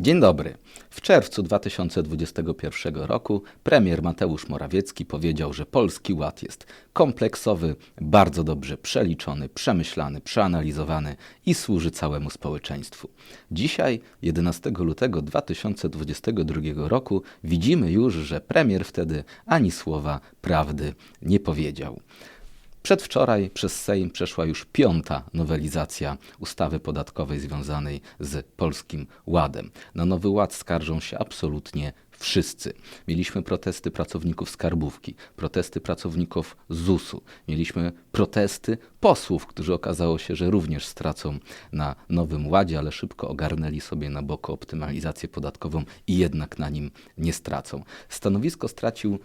Dzień dobry. W czerwcu 2021 roku premier Mateusz Morawiecki powiedział, że Polski Ład jest kompleksowy, bardzo dobrze przeliczony, przemyślany, przeanalizowany i służy całemu społeczeństwu. Dzisiaj, 11 lutego 2022 roku, widzimy już, że premier wtedy ani słowa prawdy nie powiedział. Przedwczoraj przez Sejm przeszła już piąta nowelizacja ustawy podatkowej związanej z Polskim Ładem. Na Nowy Ład skarżą się absolutnie wszyscy. Mieliśmy protesty pracowników skarbówki, protesty pracowników ZUS-u, mieliśmy protesty posłów, którzy okazało się, że również stracą na Nowym Ładzie, ale szybko ogarnęli sobie na boku optymalizację podatkową i jednak na nim nie stracą. Stanowisko stracił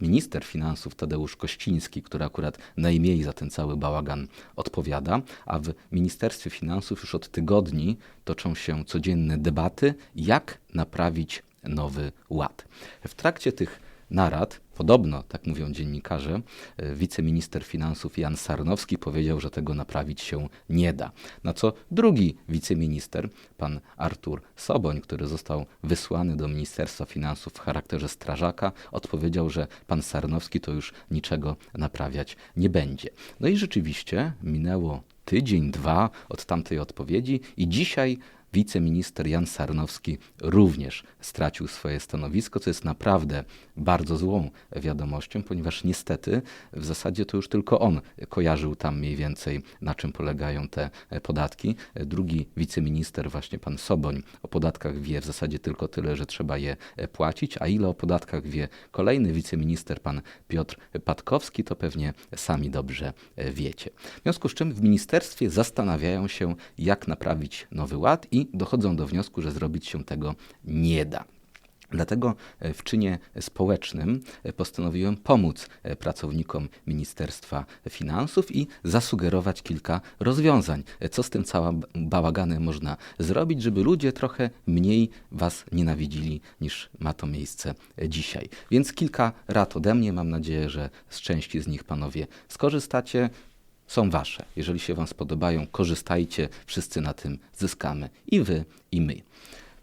minister finansów Tadeusz Kościński, który akurat najmniej za ten cały bałagan odpowiada, a w Ministerstwie Finansów już od tygodni toczą się codzienne debaty, jak naprawić nowy ład. W trakcie tych narad, podobno, tak mówią dziennikarze, e, wiceminister finansów Jan Sarnowski powiedział, że tego naprawić się nie da. Na co drugi wiceminister, pan Artur Soboń, który został wysłany do Ministerstwa Finansów w charakterze strażaka, odpowiedział, że pan Sarnowski to już niczego naprawiać nie będzie. No i rzeczywiście minęło tydzień, dwa od tamtej odpowiedzi i dzisiaj wiceminister Jan Sarnowski również stracił swoje stanowisko, co jest naprawdę bardzo złą wiadomością, ponieważ niestety w zasadzie to już tylko on kojarzył tam mniej więcej, na czym polegają te podatki. Drugi wiceminister, właśnie pan Soboń, o podatkach wie w zasadzie tylko tyle, że trzeba je płacić, a ile o podatkach wie kolejny wiceminister, pan Piotr Patkowski, to pewnie sami dobrze wiecie. W związku z czym w ministerstwie zastanawiają się, jak naprawić nowy ład i dochodzą do wniosku, że zrobić się tego nie da. Dlatego w czynie społecznym postanowiłem pomóc pracownikom Ministerstwa Finansów i zasugerować kilka rozwiązań. Co z tym całym bałaganem można zrobić, żeby ludzie trochę mniej Was nienawidzili niż ma to miejsce dzisiaj. Więc kilka rad ode mnie. Mam nadzieję, że z części z nich Panowie skorzystacie są wasze. Jeżeli się wam spodobają, korzystajcie, wszyscy na tym zyskamy. I wy, i my.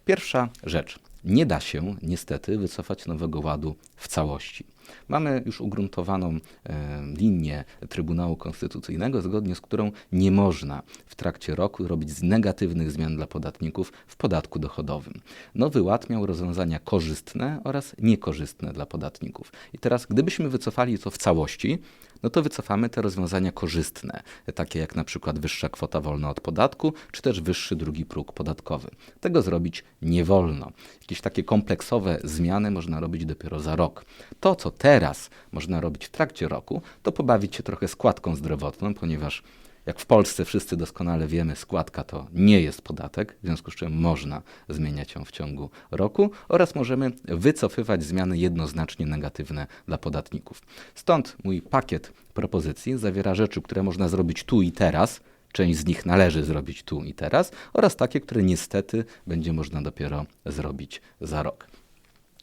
Pierwsza rzecz. Nie da się niestety wycofać Nowego Ładu w całości. Mamy już ugruntowaną e, linię Trybunału Konstytucyjnego, zgodnie z którą nie można w trakcie roku robić negatywnych zmian dla podatników w podatku dochodowym. Nowy Ład miał rozwiązania korzystne oraz niekorzystne dla podatników. I teraz, gdybyśmy wycofali to w całości, no to wycofamy te rozwiązania korzystne, takie jak na przykład wyższa kwota wolna od podatku, czy też wyższy drugi próg podatkowy. Tego zrobić nie wolno. Jakieś takie kompleksowe zmiany można robić dopiero za rok. To, co teraz można robić w trakcie roku, to pobawić się trochę składką zdrowotną, ponieważ jak w Polsce wszyscy doskonale wiemy, składka to nie jest podatek, w związku z czym można zmieniać ją w ciągu roku oraz możemy wycofywać zmiany jednoznacznie negatywne dla podatników. Stąd mój pakiet propozycji zawiera rzeczy, które można zrobić tu i teraz, część z nich należy zrobić tu i teraz, oraz takie, które niestety będzie można dopiero zrobić za rok.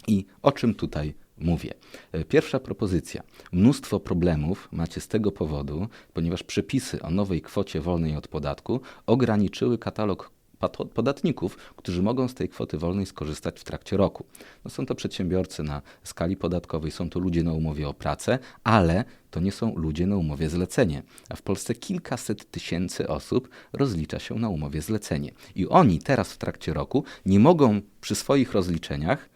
I o czym tutaj mówię. E, pierwsza propozycja. Mnóstwo problemów macie z tego powodu, ponieważ przepisy o nowej kwocie wolnej od podatku ograniczyły katalog podatników, którzy mogą z tej kwoty wolnej skorzystać w trakcie roku. No są to przedsiębiorcy na skali podatkowej, są to ludzie na umowie o pracę, ale to nie są ludzie na umowie zlecenie. A w Polsce kilkaset tysięcy osób rozlicza się na umowie zlecenie. I oni teraz w trakcie roku nie mogą przy swoich rozliczeniach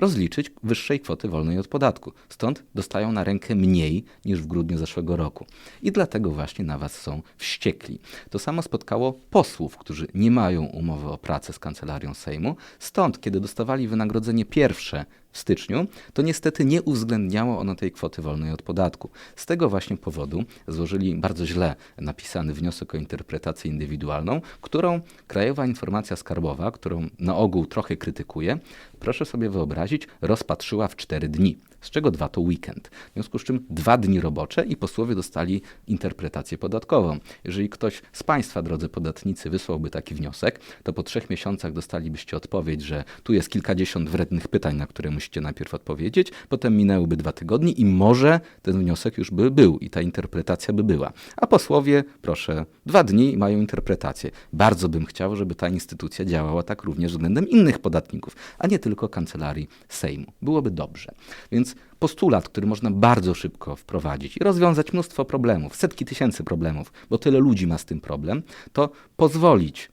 rozliczyć wyższej kwoty wolnej od podatku. Stąd dostają na rękę mniej niż w grudniu zeszłego roku. I dlatego właśnie na Was są wściekli. To samo spotkało posłów, którzy nie mają umowy o pracę z kancelarią Sejmu. Stąd, kiedy dostawali wynagrodzenie pierwsze w styczniu, to niestety nie uwzględniało ono tej kwoty wolnej od podatku. Z tego właśnie powodu złożyli bardzo źle napisany wniosek o interpretację indywidualną, którą Krajowa Informacja Skarbowa, którą na ogół trochę krytykuje, proszę sobie wyobrazić, rozpatrzyła w cztery dni z czego dwa to weekend. W związku z czym dwa dni robocze i posłowie dostali interpretację podatkową. Jeżeli ktoś z Państwa, drodzy podatnicy, wysłałby taki wniosek, to po trzech miesiącach dostalibyście odpowiedź, że tu jest kilkadziesiąt wrednych pytań, na które musicie najpierw odpowiedzieć, potem minęłyby dwa tygodnie i może ten wniosek już by był i ta interpretacja by była. A posłowie, proszę, dwa dni mają interpretację. Bardzo bym chciał, żeby ta instytucja działała tak również względem innych podatników, a nie tylko kancelarii Sejmu. Byłoby dobrze. Więc postulat, który można bardzo szybko wprowadzić i rozwiązać mnóstwo problemów, setki tysięcy problemów, bo tyle ludzi ma z tym problem, to pozwolić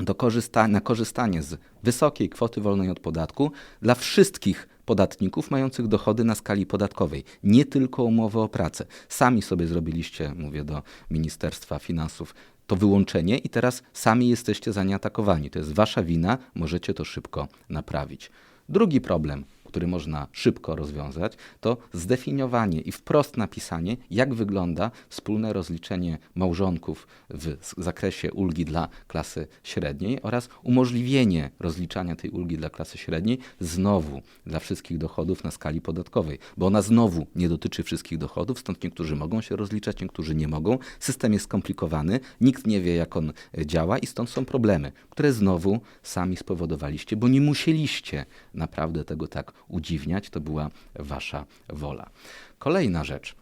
do korzysta na korzystanie z wysokiej kwoty wolnej od podatku dla wszystkich podatników mających dochody na skali podatkowej, nie tylko umowę o pracę. Sami sobie zrobiliście, mówię do Ministerstwa Finansów, to wyłączenie i teraz sami jesteście za nie atakowani. To jest wasza wina, możecie to szybko naprawić. Drugi problem, który można szybko rozwiązać, to zdefiniowanie i wprost napisanie, jak wygląda wspólne rozliczenie małżonków w zakresie ulgi dla klasy średniej oraz umożliwienie rozliczania tej ulgi dla klasy średniej znowu dla wszystkich dochodów na skali podatkowej, bo ona znowu nie dotyczy wszystkich dochodów, stąd niektórzy mogą się rozliczać, niektórzy nie mogą. System jest skomplikowany, nikt nie wie, jak on działa i stąd są problemy, które znowu sami spowodowaliście, bo nie musieliście naprawdę tego tak udziwniać, to była wasza wola. Kolejna rzecz.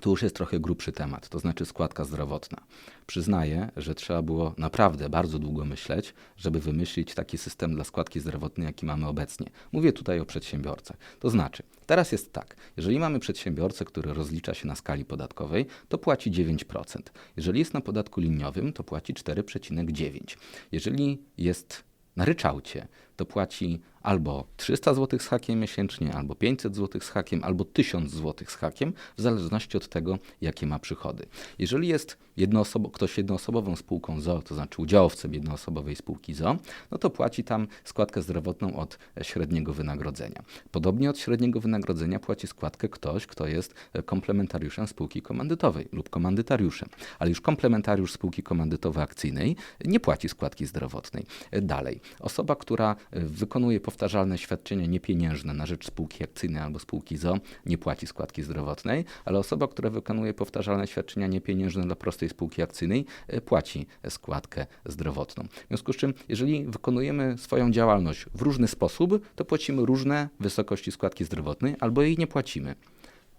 Tu już jest trochę grubszy temat, to znaczy składka zdrowotna. Przyznaję, że trzeba było naprawdę bardzo długo myśleć, żeby wymyślić taki system dla składki zdrowotnej, jaki mamy obecnie. Mówię tutaj o przedsiębiorcach. To znaczy, teraz jest tak, jeżeli mamy przedsiębiorcę, który rozlicza się na skali podatkowej, to płaci 9%. Jeżeli jest na podatku liniowym, to płaci 4,9%. Jeżeli jest na ryczałcie, to płaci albo 300 zł z hakiem miesięcznie, albo 500 zł z hakiem, albo 1000 zł z hakiem, w zależności od tego, jakie ma przychody. Jeżeli jest jednoosobo, ktoś jednoosobową spółką ZO, to znaczy udziałowcem jednoosobowej spółki ZO, no to płaci tam składkę zdrowotną od średniego wynagrodzenia. Podobnie od średniego wynagrodzenia płaci składkę ktoś, kto jest komplementariuszem spółki komandytowej lub komandytariuszem. Ale już komplementariusz spółki komandytowo-akcyjnej nie płaci składki zdrowotnej. Dalej, osoba, która wykonuje powtarzalne świadczenia niepieniężne na rzecz spółki akcyjnej albo spółki ZO nie płaci składki zdrowotnej, ale osoba, która wykonuje powtarzalne świadczenia niepieniężne dla prostej spółki akcyjnej e, płaci składkę zdrowotną. W związku z czym, jeżeli wykonujemy swoją działalność w różny sposób, to płacimy różne wysokości składki zdrowotnej albo jej nie płacimy.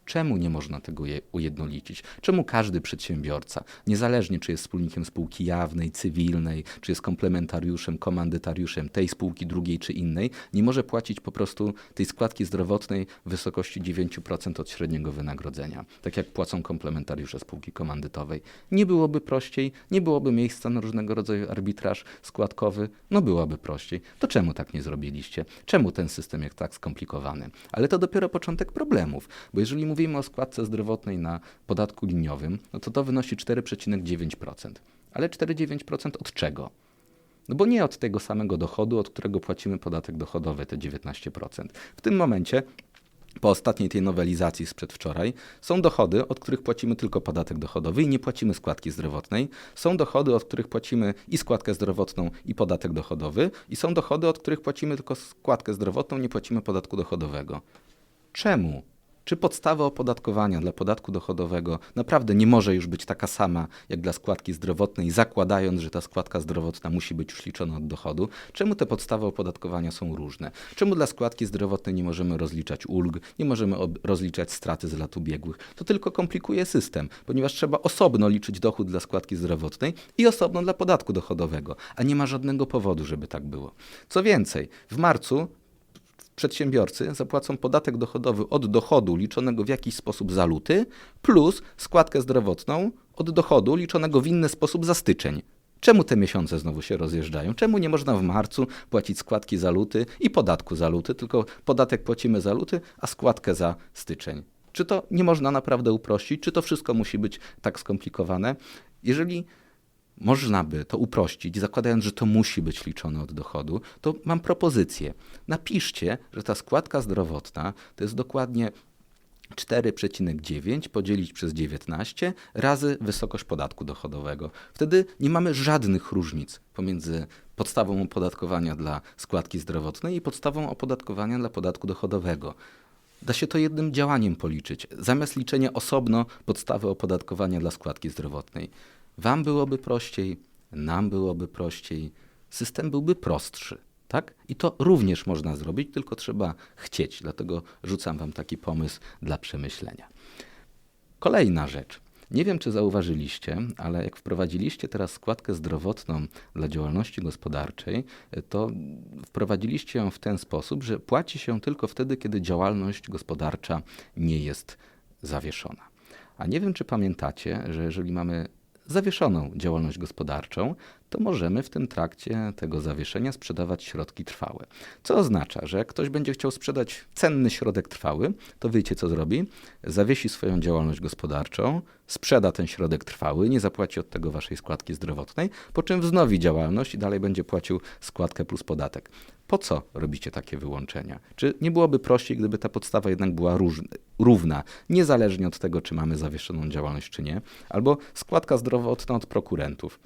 Czemu nie można tego ujednolicić? Czemu każdy przedsiębiorca, niezależnie czy jest wspólnikiem spółki jawnej, cywilnej, czy jest komplementariuszem, komandytariuszem tej spółki, drugiej czy innej, nie może płacić po prostu tej składki zdrowotnej w wysokości 9% od średniego wynagrodzenia, tak jak płacą komplementariusze spółki komandytowej? Nie byłoby prościej, nie byłoby miejsca na różnego rodzaju arbitraż składkowy, no byłoby prościej. To czemu tak nie zrobiliście? Czemu ten system jest tak skomplikowany? Ale to dopiero początek problemów, bo jeżeli mówimy o składce zdrowotnej na podatku liniowym, no to to wynosi 4,9%. Ale 4,9% od czego? No bo nie od tego samego dochodu, od którego płacimy podatek dochodowy, te 19%. W tym momencie po ostatniej tej nowelizacji sprzed wczoraj, są dochody, od których płacimy tylko podatek dochodowy i nie płacimy składki zdrowotnej. Są dochody, od których płacimy i składkę zdrowotną, i podatek dochodowy. I są dochody, od których płacimy tylko składkę zdrowotną, nie płacimy podatku dochodowego. Czemu czy podstawa opodatkowania dla podatku dochodowego naprawdę nie może już być taka sama jak dla składki zdrowotnej, zakładając, że ta składka zdrowotna musi być już liczona od dochodu? Czemu te podstawy opodatkowania są różne? Czemu dla składki zdrowotnej nie możemy rozliczać ulg, nie możemy rozliczać straty z lat ubiegłych? To tylko komplikuje system, ponieważ trzeba osobno liczyć dochód dla składki zdrowotnej i osobno dla podatku dochodowego, a nie ma żadnego powodu, żeby tak było. Co więcej, w marcu przedsiębiorcy zapłacą podatek dochodowy od dochodu liczonego w jakiś sposób za luty, plus składkę zdrowotną od dochodu liczonego w inny sposób za styczeń. Czemu te miesiące znowu się rozjeżdżają? Czemu nie można w marcu płacić składki za luty i podatku za luty, tylko podatek płacimy za luty, a składkę za styczeń? Czy to nie można naprawdę uprościć? Czy to wszystko musi być tak skomplikowane? Jeżeli można by to uprościć, zakładając, że to musi być liczone od dochodu, to mam propozycję. Napiszcie, że ta składka zdrowotna to jest dokładnie 4,9 podzielić przez 19 razy wysokość podatku dochodowego. Wtedy nie mamy żadnych różnic pomiędzy podstawą opodatkowania dla składki zdrowotnej i podstawą opodatkowania dla podatku dochodowego. Da się to jednym działaniem policzyć, zamiast liczenia osobno podstawy opodatkowania dla składki zdrowotnej. Wam byłoby prościej, nam byłoby prościej, system byłby prostszy. tak? I to również można zrobić, tylko trzeba chcieć. Dlatego rzucam Wam taki pomysł dla przemyślenia. Kolejna rzecz. Nie wiem, czy zauważyliście, ale jak wprowadziliście teraz składkę zdrowotną dla działalności gospodarczej, to wprowadziliście ją w ten sposób, że płaci się tylko wtedy, kiedy działalność gospodarcza nie jest zawieszona. A nie wiem, czy pamiętacie, że jeżeli mamy zawieszoną działalność gospodarczą, to możemy w tym trakcie tego zawieszenia sprzedawać środki trwałe. Co oznacza, że jak ktoś będzie chciał sprzedać cenny środek trwały, to wiecie co zrobi? Zawiesi swoją działalność gospodarczą, sprzeda ten środek trwały, nie zapłaci od tego waszej składki zdrowotnej, po czym wznowi działalność i dalej będzie płacił składkę plus podatek. Po co robicie takie wyłączenia? Czy nie byłoby prościej, gdyby ta podstawa jednak była równa, niezależnie od tego, czy mamy zawieszoną działalność, czy nie? Albo składka zdrowotna od prokurentów.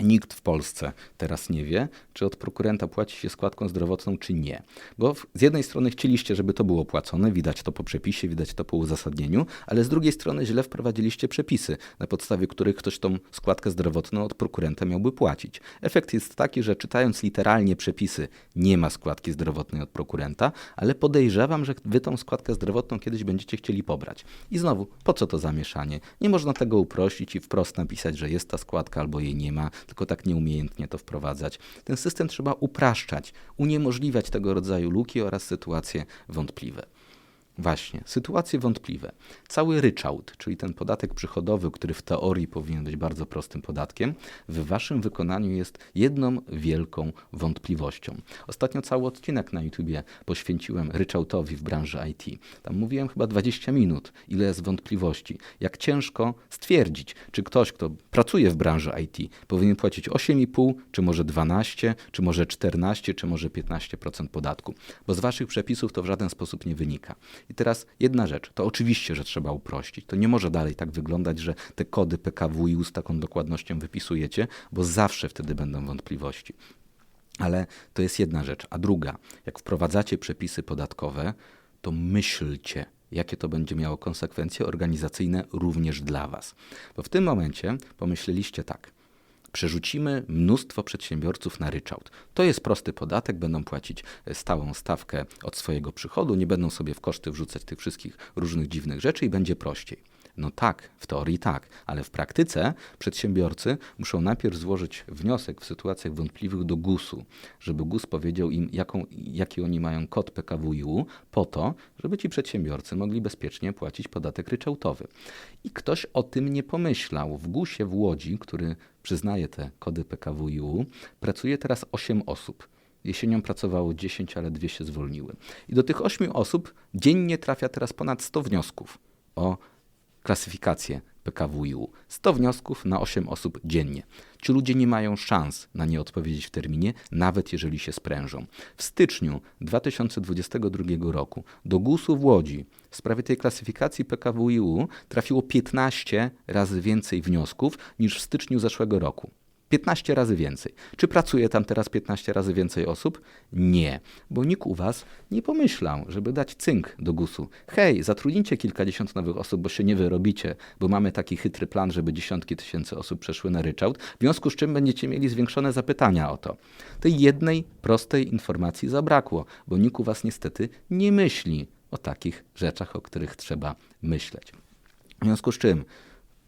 Nikt w Polsce teraz nie wie, czy od prokurenta płaci się składką zdrowotną, czy nie. Bo z jednej strony chcieliście, żeby to było płacone, widać to po przepisie, widać to po uzasadnieniu, ale z drugiej strony źle wprowadziliście przepisy, na podstawie których ktoś tą składkę zdrowotną od prokurenta miałby płacić. Efekt jest taki, że czytając literalnie przepisy, nie ma składki zdrowotnej od prokurenta, ale podejrzewam, że wy tą składkę zdrowotną kiedyś będziecie chcieli pobrać. I znowu, po co to zamieszanie? Nie można tego uprościć i wprost napisać, że jest ta składka albo jej nie ma tylko tak nieumiejętnie to wprowadzać. Ten system trzeba upraszczać, uniemożliwiać tego rodzaju luki oraz sytuacje wątpliwe. Właśnie, sytuacje wątpliwe. Cały ryczałt, czyli ten podatek przychodowy, który w teorii powinien być bardzo prostym podatkiem, w waszym wykonaniu jest jedną wielką wątpliwością. Ostatnio cały odcinek na YouTubie poświęciłem ryczałtowi w branży IT. Tam mówiłem chyba 20 minut, ile jest wątpliwości. Jak ciężko stwierdzić, czy ktoś, kto pracuje w branży IT, powinien płacić 8,5, czy może 12, czy może 14, czy może 15% podatku. Bo z waszych przepisów to w żaden sposób nie wynika. I teraz jedna rzecz, to oczywiście, że trzeba uprościć. To nie może dalej tak wyglądać, że te kody PKWiU z taką dokładnością wypisujecie, bo zawsze wtedy będą wątpliwości. Ale to jest jedna rzecz. A druga, jak wprowadzacie przepisy podatkowe, to myślcie, jakie to będzie miało konsekwencje organizacyjne również dla Was. Bo w tym momencie pomyśleliście tak – przerzucimy mnóstwo przedsiębiorców na ryczałt. To jest prosty podatek, będą płacić stałą stawkę od swojego przychodu, nie będą sobie w koszty wrzucać tych wszystkich różnych dziwnych rzeczy i będzie prościej. No tak, w teorii tak, ale w praktyce przedsiębiorcy muszą najpierw złożyć wniosek w sytuacjach wątpliwych do GUS-u, żeby GUS powiedział im, jaką, jaki oni mają kod PKWiU, po to, żeby ci przedsiębiorcy mogli bezpiecznie płacić podatek ryczałtowy. I ktoś o tym nie pomyślał. W GUS-ie w Łodzi, który przyznaje te kody PKWiU, pracuje teraz 8 osób. Jesienią pracowało 10, ale dwie się zwolniły. I do tych 8 osób dziennie trafia teraz ponad 100 wniosków o klasyfikację PKWiU. 100 wniosków na 8 osób dziennie. Ci ludzie nie mają szans na nie odpowiedzieć w terminie, nawet jeżeli się sprężą. W styczniu 2022 roku do GUS-u w Łodzi w sprawie tej klasyfikacji PKWiU trafiło 15 razy więcej wniosków niż w styczniu zeszłego roku. 15 razy więcej. Czy pracuje tam teraz 15 razy więcej osób? Nie, bo nikt u was nie pomyślał, żeby dać cynk do GUS-u. Hej, zatrudnijcie kilkadziesiąt nowych osób, bo się nie wyrobicie, bo mamy taki chytry plan, żeby dziesiątki tysięcy osób przeszły na ryczałt, w związku z czym będziecie mieli zwiększone zapytania o to. Tej jednej prostej informacji zabrakło, bo nikt u was niestety nie myśli o takich rzeczach, o których trzeba myśleć. W związku z czym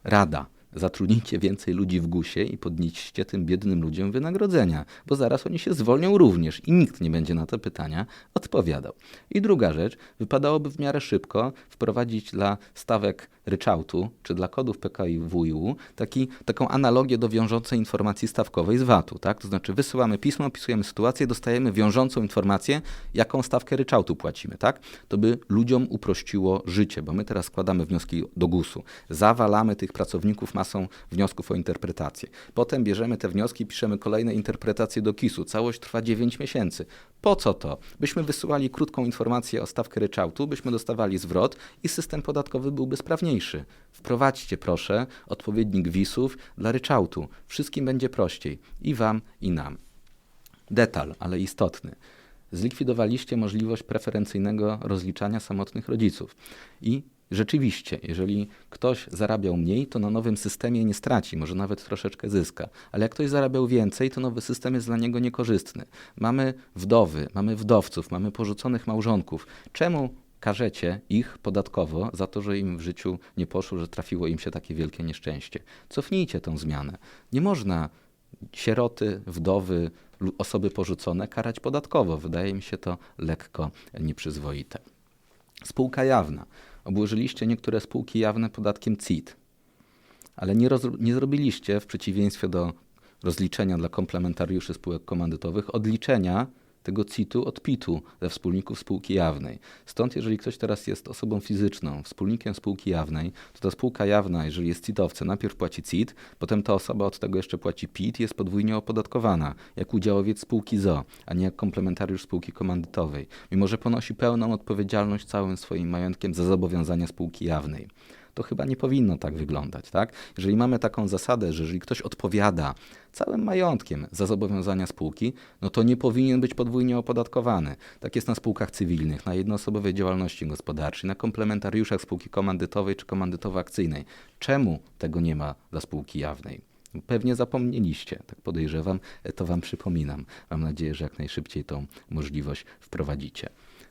rada Zatrudnijcie więcej ludzi w gusie i podnieście tym biednym ludziom wynagrodzenia, bo zaraz oni się zwolnią również i nikt nie będzie na te pytania odpowiadał. I druga rzecz, wypadałoby w miarę szybko wprowadzić dla stawek ryczałtu czy dla kodów PKWiU taki, taką analogię do wiążącej informacji stawkowej z VAT-u. Tak? To znaczy wysyłamy pismo, opisujemy sytuację, dostajemy wiążącą informację, jaką stawkę ryczałtu płacimy. Tak? To by ludziom uprościło życie, bo my teraz składamy wnioski do GUS-u. Zawalamy tych pracowników masą wniosków o interpretację. Potem bierzemy te wnioski, piszemy kolejne interpretacje do KIS-u. Całość trwa 9 miesięcy. Po co to? Byśmy wysyłali krótką informację o stawkę ryczałtu, byśmy dostawali zwrot i system podatkowy byłby sprawniejszy. Wprowadźcie proszę odpowiednik wisów dla ryczałtu. Wszystkim będzie prościej. I wam, i nam. Detal, ale istotny zlikwidowaliście możliwość preferencyjnego rozliczania samotnych rodziców. I Rzeczywiście, jeżeli ktoś zarabiał mniej, to na nowym systemie nie straci, może nawet troszeczkę zyska. Ale jak ktoś zarabiał więcej, to nowy system jest dla niego niekorzystny. Mamy wdowy, mamy wdowców, mamy porzuconych małżonków. Czemu karzecie ich podatkowo za to, że im w życiu nie poszło, że trafiło im się takie wielkie nieszczęście? Cofnijcie tą zmianę. Nie można sieroty, wdowy, osoby porzucone karać podatkowo. Wydaje mi się to lekko nieprzyzwoite. Spółka jawna. Obłożyliście niektóre spółki jawne podatkiem CIT, ale nie, nie zrobiliście, w przeciwieństwie do rozliczenia dla komplementariuszy spółek komandytowych, odliczenia tego CIT-u od PIT-u ze wspólników spółki jawnej. Stąd, jeżeli ktoś teraz jest osobą fizyczną, wspólnikiem spółki jawnej, to ta spółka jawna, jeżeli jest CIT-owcem, najpierw płaci CIT, potem ta osoba od tego jeszcze płaci PIT jest podwójnie opodatkowana, jak udziałowiec spółki ZO, a nie jak komplementariusz spółki komandytowej, mimo że ponosi pełną odpowiedzialność całym swoim majątkiem za zobowiązania spółki jawnej to chyba nie powinno tak wyglądać, tak? Jeżeli mamy taką zasadę, że jeżeli ktoś odpowiada całym majątkiem za zobowiązania spółki, no to nie powinien być podwójnie opodatkowany. Tak jest na spółkach cywilnych, na jednoosobowej działalności gospodarczej, na komplementariuszach spółki komandytowej czy komandytowo-akcyjnej. Czemu tego nie ma dla spółki jawnej? Pewnie zapomnieliście, tak podejrzewam, to wam przypominam. Mam nadzieję, że jak najszybciej tą możliwość wprowadzicie.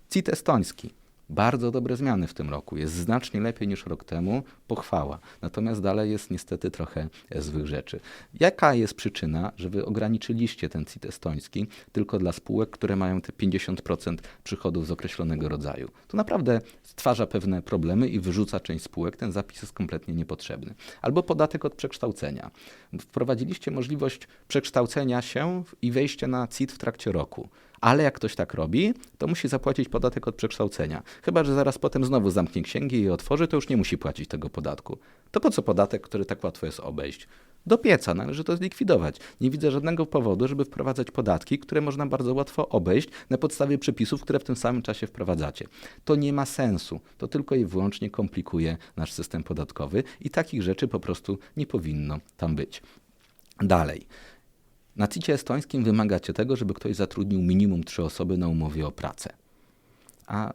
CIT estoński. Bardzo dobre zmiany w tym roku. Jest znacznie lepiej niż rok temu. Pochwała. Natomiast dalej jest niestety trochę złych rzeczy. Jaka jest przyczyna, że wy ograniczyliście ten CIT estoński tylko dla spółek, które mają te 50% przychodów z określonego rodzaju? To naprawdę stwarza pewne problemy i wyrzuca część spółek. Ten zapis jest kompletnie niepotrzebny. Albo podatek od przekształcenia. Wprowadziliście możliwość przekształcenia się i wejścia na CIT w trakcie roku. Ale jak ktoś tak robi, to musi zapłacić podatek od przekształcenia. Chyba, że zaraz potem znowu zamknie księgi i otworzy, to już nie musi płacić tego podatku. To po co podatek, który tak łatwo jest obejść? Do pieca należy to zlikwidować. Nie widzę żadnego powodu, żeby wprowadzać podatki, które można bardzo łatwo obejść na podstawie przepisów, które w tym samym czasie wprowadzacie. To nie ma sensu. To tylko i wyłącznie komplikuje nasz system podatkowy i takich rzeczy po prostu nie powinno tam być. Dalej. Na CIT estońskim wymagacie tego, żeby ktoś zatrudnił minimum trzy osoby na umowie o pracę. A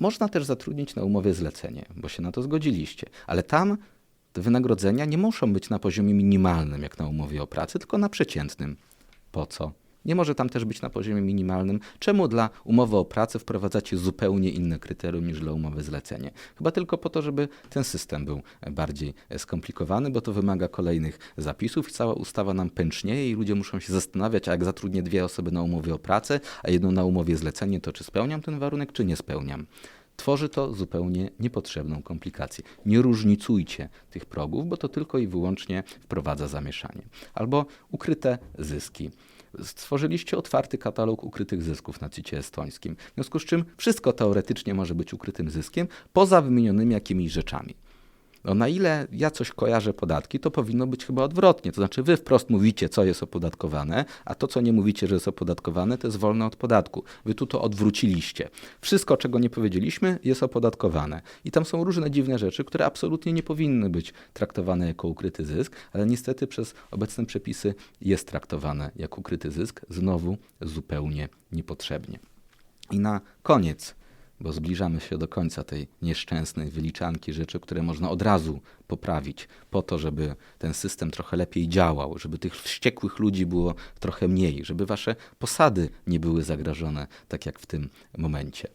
można też zatrudnić na umowie zlecenie, bo się na to zgodziliście. Ale tam te wynagrodzenia nie muszą być na poziomie minimalnym, jak na umowie o pracę, tylko na przeciętnym. Po co? Nie może tam też być na poziomie minimalnym. Czemu dla umowy o pracę wprowadzacie zupełnie inne kryterium niż dla umowy zlecenie? Chyba tylko po to, żeby ten system był bardziej skomplikowany, bo to wymaga kolejnych zapisów i cała ustawa nam pęcznieje i ludzie muszą się zastanawiać, a jak zatrudnię dwie osoby na umowie o pracę, a jedną na umowie zlecenie, to czy spełniam ten warunek, czy nie spełniam. Tworzy to zupełnie niepotrzebną komplikację. Nie różnicujcie tych progów, bo to tylko i wyłącznie wprowadza zamieszanie. Albo ukryte zyski. Stworzyliście otwarty katalog ukrytych zysków na CIT estońskim, w związku z czym wszystko teoretycznie może być ukrytym zyskiem, poza wymienionymi jakimiś rzeczami. No, na ile ja coś kojarzę podatki, to powinno być chyba odwrotnie. To znaczy, wy wprost mówicie, co jest opodatkowane, a to, co nie mówicie, że jest opodatkowane, to jest wolne od podatku. Wy tu to odwróciliście. Wszystko, czego nie powiedzieliśmy, jest opodatkowane. I tam są różne dziwne rzeczy, które absolutnie nie powinny być traktowane jako ukryty zysk, ale niestety przez obecne przepisy jest traktowane jako ukryty zysk, znowu zupełnie niepotrzebnie. I na koniec bo zbliżamy się do końca tej nieszczęsnej wyliczanki rzeczy, które można od razu poprawić, po to, żeby ten system trochę lepiej działał, żeby tych wściekłych ludzi było trochę mniej, żeby wasze posady nie były zagrożone, tak jak w tym momencie.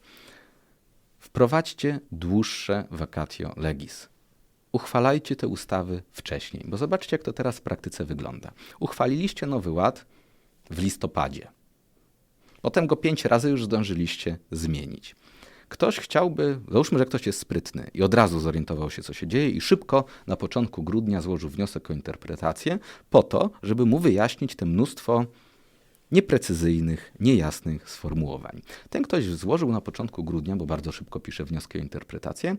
Wprowadźcie dłuższe vacatio legis. Uchwalajcie te ustawy wcześniej, bo zobaczcie, jak to teraz w praktyce wygląda. Uchwaliliście nowy ład w listopadzie. Potem go pięć razy już zdążyliście zmienić. Ktoś chciałby, załóżmy, że ktoś jest sprytny i od razu zorientował się, co się dzieje, i szybko na początku grudnia złożył wniosek o interpretację, po to, żeby mu wyjaśnić te mnóstwo nieprecyzyjnych, niejasnych sformułowań. Ten ktoś złożył na początku grudnia, bo bardzo szybko pisze wnioski o interpretację,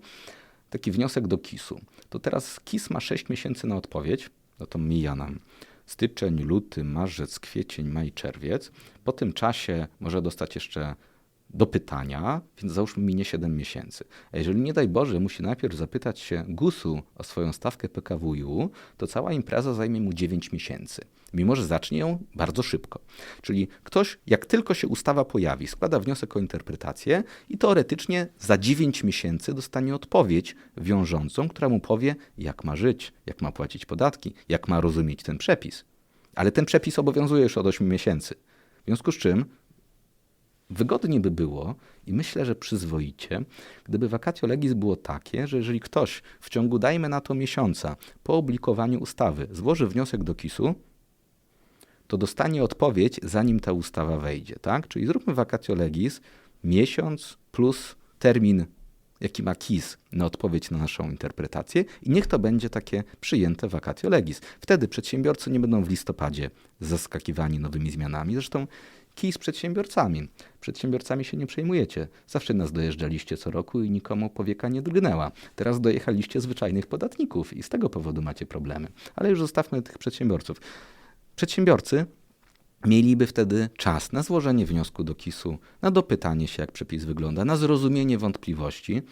taki wniosek do KIS-u. To teraz KIS ma 6 miesięcy na odpowiedź, no to mija nam styczeń, luty, marzec, kwiecień, maj, czerwiec. Po tym czasie może dostać jeszcze do pytania, więc załóżmy minie 7 miesięcy. A jeżeli nie daj Boże musi najpierw zapytać się GUS-u o swoją stawkę PKWiU, to cała impreza zajmie mu 9 miesięcy. Mimo, że zacznie ją bardzo szybko. Czyli ktoś, jak tylko się ustawa pojawi, składa wniosek o interpretację i teoretycznie za 9 miesięcy dostanie odpowiedź wiążącą, która mu powie, jak ma żyć, jak ma płacić podatki, jak ma rozumieć ten przepis. Ale ten przepis obowiązuje już od 8 miesięcy. W związku z czym wygodnie by było i myślę, że przyzwoicie, gdyby vacatio legis było takie, że jeżeli ktoś w ciągu, dajmy na to miesiąca, po opublikowaniu ustawy złoży wniosek do KIS-u, to dostanie odpowiedź, zanim ta ustawa wejdzie, tak? Czyli zróbmy vacatio legis, miesiąc plus termin, jaki ma KIS na odpowiedź na naszą interpretację i niech to będzie takie przyjęte vacatio legis. Wtedy przedsiębiorcy nie będą w listopadzie zaskakiwani nowymi zmianami. Zresztą kij z przedsiębiorcami. Przedsiębiorcami się nie przejmujecie. Zawsze nas dojeżdżaliście co roku i nikomu powieka nie drgnęła. Teraz dojechaliście zwyczajnych podatników i z tego powodu macie problemy. Ale już zostawmy tych przedsiębiorców. Przedsiębiorcy mieliby wtedy czas na złożenie wniosku do KIS-u, na dopytanie się, jak przepis wygląda, na zrozumienie wątpliwości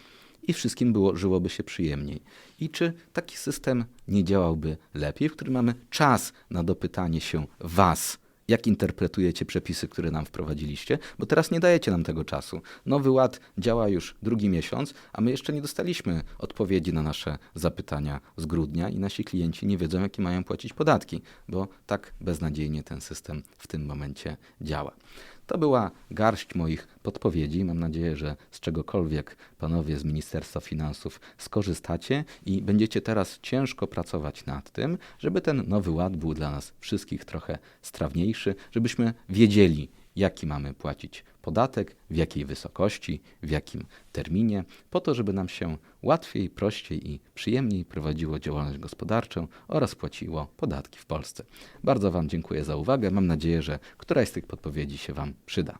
i wszystkim było, żyłoby się przyjemniej. I czy taki system nie działałby lepiej, w którym mamy czas na dopytanie się Was, jak interpretujecie przepisy, które nam wprowadziliście, bo teraz nie dajecie nam tego czasu. Nowy Ład działa już drugi miesiąc, a my jeszcze nie dostaliśmy odpowiedzi na nasze zapytania z grudnia i nasi klienci nie wiedzą, jakie mają płacić podatki, bo tak beznadziejnie ten system w tym momencie działa. To była garść moich podpowiedzi. Mam nadzieję, że z czegokolwiek panowie z Ministerstwa Finansów skorzystacie i będziecie teraz ciężko pracować nad tym, żeby ten nowy ład był dla nas wszystkich trochę strawniejszy, żebyśmy wiedzieli, jaki mamy płacić podatek, w jakiej wysokości, w jakim terminie, po to, żeby nam się łatwiej, prościej i przyjemniej prowadziło działalność gospodarczą oraz płaciło podatki w Polsce. Bardzo Wam dziękuję za uwagę. Mam nadzieję, że któraś z tych podpowiedzi się Wam przyda.